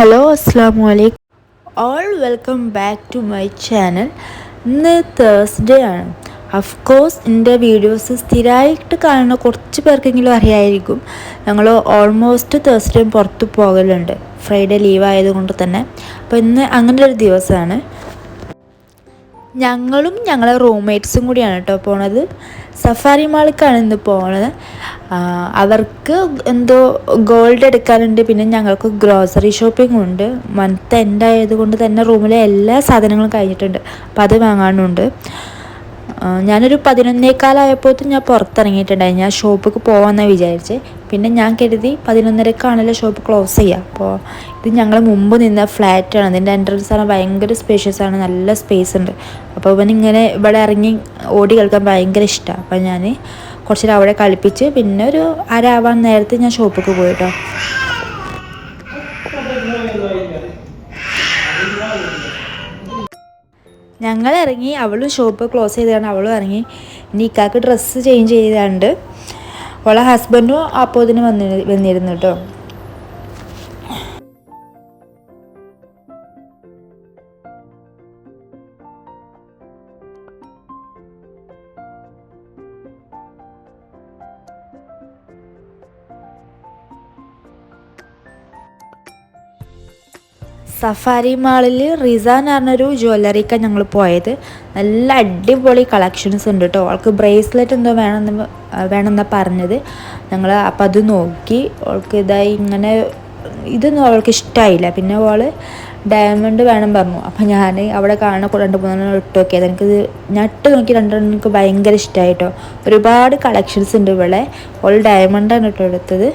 Hello അസ്സാമു അലൈക്കും. All welcome back to my channel ഇന്ന് തേഴ്സ്ഡേ ആണ്. ഓഫ് കോഴ്സ് എന്റെ വീഡിയോസ് സ്ഥിരമായിട്ട് കാണുന്ന കുറച്ച് പേർക്കെങ്കിലും അറിയായിരിക്കും. ഞങ്ങൾ ഓൾമോസ്റ്റ് തേഴ്സ്ഡേ പുറത്ത് പോകലുണ്ട്. ഫ്രൈഡേ ലീവ് ആയതുകൊണ്ട് തന്നെ. അപ്പോൾ ഇന്ന് അങ്ങനെ ഒരു ദിവസമാണ്. ഞങ്ങളും ഞങ്ങളെ റൂംമേറ്റ്സും കൂടിയാണ് കേട്ടോ പോണത്. സഫാരി മാളിക്കാണ് ഇന്ന് പോണത്. അവർക്ക് എന്തോ ഗോൾഡ് എടുക്കാനുണ്ട്. പിന്നെ ഞങ്ങൾക്ക് ഗ്രോസറി ഷോപ്പിംഗ് ഉണ്ട്. മന്ത് എൻഡ് ആയതുകൊണ്ട് തന്നെ റൂമിലെ എല്ലാ സാധനങ്ങളും കഴിഞ്ഞിട്ടുണ്ട്. അപ്പോൾ അത് വാങ്ങാനുണ്ട്. ഞാനൊരു പതിനൊന്നേക്കാലായപ്പോഴത്തും ഞാൻ പുറത്തിറങ്ങിയിട്ടുണ്ടായി. ഞാൻ ഷോപ്പിക്ക് പോകാമെന്നാണ് വിചാരിച്ചത് പിന്നെ ഞാൻ കരുതി പതിനൊന്നരക്കാണല്ലോ ഷോപ്പ് ക്ലോസ് ചെയ്യുക അപ്പോൾ ഇത് ഞങ്ങൾ മുമ്പ് നിന്ന ഫ്ലാറ്റാണ്. ഇതിന്റെ എൻട്രൻസ് ആണ് ഭയങ്കര സ്പേഷ്യസ് ആണ്. നല്ല സ്പേസ് ഉണ്ട്. അപ്പോൾ ഇവനിങ്ങനെ ഇവിടെ ഇറങ്ങി ഓടി കളിക്കാൻ ഭയങ്കര ഇഷ്ടമാണ് അപ്പോൾ ഞാൻ കുറച്ച് നേരം അവിടെ കളിപ്പിച്ച് പിന്നെ ഒരു അര ആവാൻ നേരത്തെ ഞാൻ ഷോപ്പിക്ക് പോയി കേട്ടോ ഞങ്ങൾ ഇറങ്ങി അവളും ഷോപ്പ് ക്ലോസ് ചെയ്താണ് അവളും ഇറങ്ങി. ഇനി ഇക്കാക്ക് ഡ്രസ്സ് ചേഞ്ച് ചെയ്താണ്ട് അവളെ ഹസ്ബൻഡും അപ്പോൾ ഇതിന് വന്നി വന്നിരുന്നു കേട്ടോ സഫാരി മാളിൽ റിസാൻ പറഞ്ഞൊരു ജ്വല്ലറിക്കാണ് ഞങ്ങൾ പോയത്. നല്ല അടിപൊളി കളക്ഷൻസ് ഉണ്ട് കേട്ടോ അവൾക്ക് ബ്രേസ്ലെറ്റ് എന്തോ വേണമെന്ന് വേണമെന്നാണ് പറഞ്ഞത്. ഞങ്ങൾ അപ്പം അത് നോക്കി. അവൾക്ക് ഇതായി ഇങ്ങനെ ഇതൊന്നും അവൾക്ക് ഇഷ്ടമായില്ല പിന്നെ അവൾ ഡയമണ്ട് വേണം പറഞ്ഞു. അപ്പം ഞാൻ അവിടെ കാണുന്ന രണ്ട് മൂന്നെണ്ണം ഇട്ട് നോക്കിയത് എനിക്കിത് ഞാൻ ഇട്ട് നോക്കി രണ്ടെണ്ണം എനിക്ക് ഭയങ്കര ഇഷ്ടമായി കേട്ടോ ഒരുപാട് കളക്ഷൻസ് ഉണ്ട് ഇവിടെ. ഓൾ ഡയമണ്ടാണ് കേട്ടോ എടുത്തത്.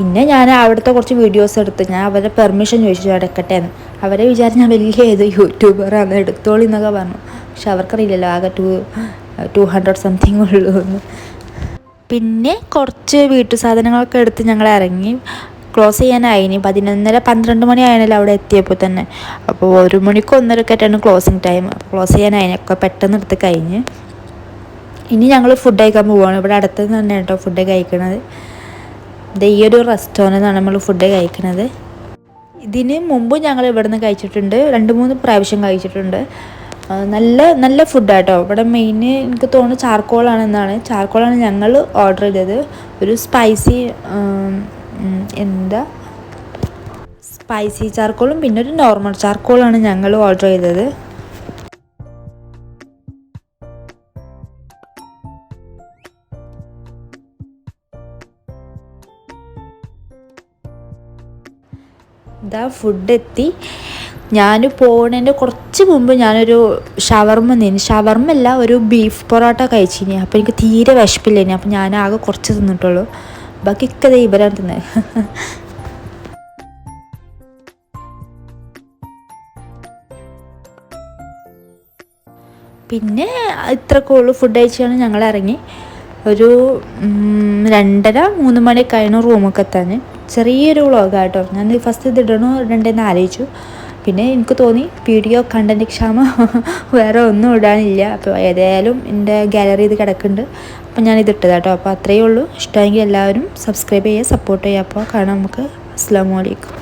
പിന്നെ ഞാൻ അവിടുത്തെ കുറച്ച് വീഡിയോസ് എടുത്ത് ഞാൻ അവരെ പെർമിഷൻ ചോദിച്ചു എടുക്കട്ടെ എന്ന്. അവരെ വിചാരിച്ച് ഞാൻ വലിയ ഏത് യൂട്യൂബറാണ് എടുത്തോളി എന്നൊക്കെ പറഞ്ഞു. പക്ഷെ അവർക്കറിയില്ലല്ലോ ആകെ ടു ടു ഹൺഡ്രഡ് സംതിങ് ഉള്ളൂ എന്ന്. പിന്നെ കുറച്ച് വീട്ടു സാധനങ്ങളൊക്കെ എടുത്ത് ഞങ്ങൾ ഇറങ്ങി. ക്ലോസ് ചെയ്യാനായിനി പതിനൊന്നര പന്ത്രണ്ട് മണി ആയാലും അവിടെ എത്തിയപ്പോൾ തന്നെ. അപ്പോൾ ഒരു മണിക്ക് ഒന്നരക്കായിട്ടാണ് ക്ലോസിങ് ടൈം ക്ലോസ് ചെയ്യാനായിനി ഒക്കെ പെട്ടെന്ന് എടുത്ത് കഴിഞ്ഞ്. ഇനി ഞങ്ങൾ ഫുഡ് കഴിക്കാൻ പോവുകയാണ് ഇവിടെ അടുത്ത് തന്നെ കേട്ടോ ഫുഡ് കഴിക്കണത്. ഇത് ഈ ഒരു റെസ്റ്റോറന്റാണ് നമ്മൾ ഫുഡ് കഴിക്കുന്നത് ഇതിന് മുമ്പ് ഞങ്ങൾ ഇവിടെ നിന്ന് കഴിച്ചിട്ടുണ്ട്. രണ്ട് മൂന്ന് പ്രാവശ്യം കഴിച്ചിട്ടുണ്ട്. നല്ല നല്ല ഫുഡാട്ടോ ഇവിടെ മെയിൻ എനിക്ക് തോന്നുന്നു ചാർക്കോളാണെന്നാണ് ചാർക്കോളാണ് ഞങ്ങൾ ഓർഡർ ചെയ്തത്. ഒരു സ്പൈസി എന്താ? സ്പൈസി ചാർക്കോളും പിന്നെ ഒരു നോർമൽ ചാർക്കോളാണ് ഞങ്ങൾ ഓർഡർ ചെയ്തത്. ഇതാ ഫുഡ് എത്തി. ഞാൻ പോണതിന്റെ കുറച്ച് മുമ്പ് ഞാനൊരു ഷവർമ്മ നിന്നു ഷവർമ്മ അല്ല ഒരു ബീഫ് പൊറോട്ട കഴിച്ചിനി. അപ്പോൾ എനിക്ക് തീരെ വിശപ്പില്ലേനി. അപ്പോൾ ഞാൻ ആകെ കുറച്ച് തിന്നിട്ടുള്ളൂ. ബാക്കിയൊക്കെ ഇവരാണ് തിന്നത് പിന്നെ ഇത്രക്കേ ഉള്ളൂ. ഫുഡ് കഴിച്ചാണ് ഞങ്ങൾ ഇറങ്ങി ഒരു രണ്ടര മൂന്ന് മണിയൊക്കെ ആയിരുന്നു റൂമൊക്കെ എത്താൻ ചെറിയൊരു വ്ളോഗാട്ടോ ഞാൻ ഫസ്റ്റ് ഇത് ഇടണോ ഇടണ്ടെന്ന് ആലോചിച്ചു. പിന്നെ എനിക്ക് തോന്നി വീഡിയോ കണ്ടന്റ് ക്ഷാമം വേറെ ഒന്നും ഇടാനില്ല. അപ്പോൾ ഏതായാലും എന്റെ ഗാലറി ഇത് കിടക്കുന്നുണ്ട്. അപ്പോൾ ഞാൻ ഇത് കേട്ടോ അപ്പോൾ അത്രയേ ഉള്ളൂ. ഇഷ്ടമെങ്കിൽ എല്ലാവരും സബ്സ്ക്രൈബ് ചെയ്യുക സപ്പോർട്ട് ചെയ്യുക. അപ്പോൾ കാണാം നമുക്ക്. അസ്സാം വലൈക്കും